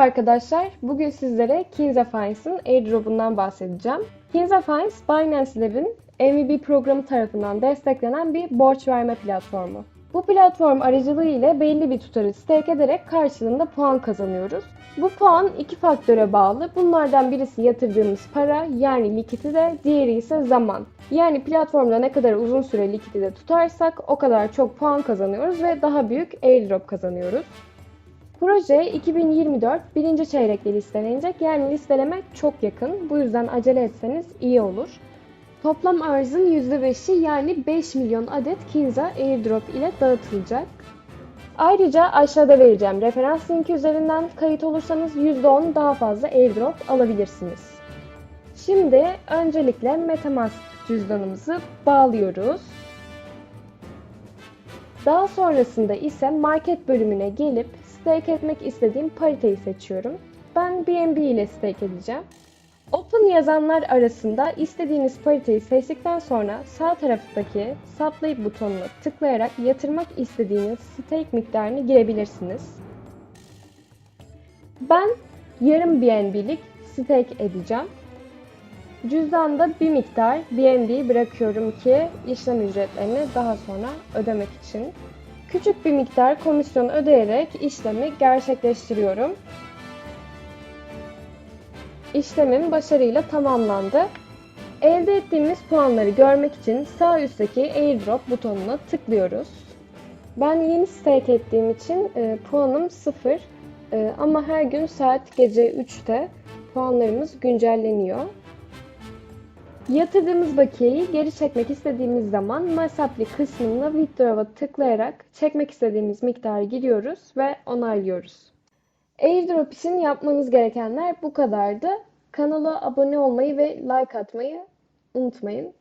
arkadaşlar. Bugün sizlere Kinzafinds'ın airdrop'undan bahsedeceğim. Kinzafinds, Binance Lab'in MVB programı tarafından desteklenen bir borç verme platformu. Bu platform aracılığı ile belli bir tutarı stake ederek karşılığında puan kazanıyoruz. Bu puan iki faktöre bağlı. Bunlardan birisi yatırdığımız para yani likidite, diğeri ise zaman. Yani platformda ne kadar uzun süre likidite tutarsak o kadar çok puan kazanıyoruz ve daha büyük airdrop kazanıyoruz. Proje 2024 birinci çeyrekte listelenecek yani listeleme çok yakın. Bu yüzden acele etseniz iyi olur. Toplam arzın %5'i yani 5 milyon adet Kinza airdrop ile dağıtılacak. Ayrıca aşağıda vereceğim referans linki üzerinden kayıt olursanız %10 daha fazla airdrop alabilirsiniz. Şimdi öncelikle Metamask cüzdanımızı bağlıyoruz. Daha sonrasında ise market bölümüne gelip stake etmek istediğim pariteyi seçiyorum. Ben BNB ile stake edeceğim. Open yazanlar arasında istediğiniz pariteyi seçtikten sonra sağ taraftaki Supply butonuna tıklayarak yatırmak istediğiniz stake miktarını girebilirsiniz. Ben yarım BNB'lik stake edeceğim. Cüzdanda bir miktar BNB bırakıyorum ki işlem ücretlerini daha sonra ödemek için. Küçük bir miktar komisyon ödeyerek işlemi gerçekleştiriyorum. İşlemim başarıyla tamamlandı. Elde ettiğimiz puanları görmek için sağ üstteki airdrop butonuna tıklıyoruz. Ben yeni stake ettiğim için e, puanım 0 e, ama her gün saat gece 3'te puanlarımız güncelleniyor. Yatırdığımız bakiyeyi geri çekmek istediğimiz zaman MySapli kısmına Withdraw'a tıklayarak çekmek istediğimiz miktarı giriyoruz ve onaylıyoruz. Airdrop için yapmanız gerekenler bu kadardı. Kanala abone olmayı ve like atmayı unutmayın.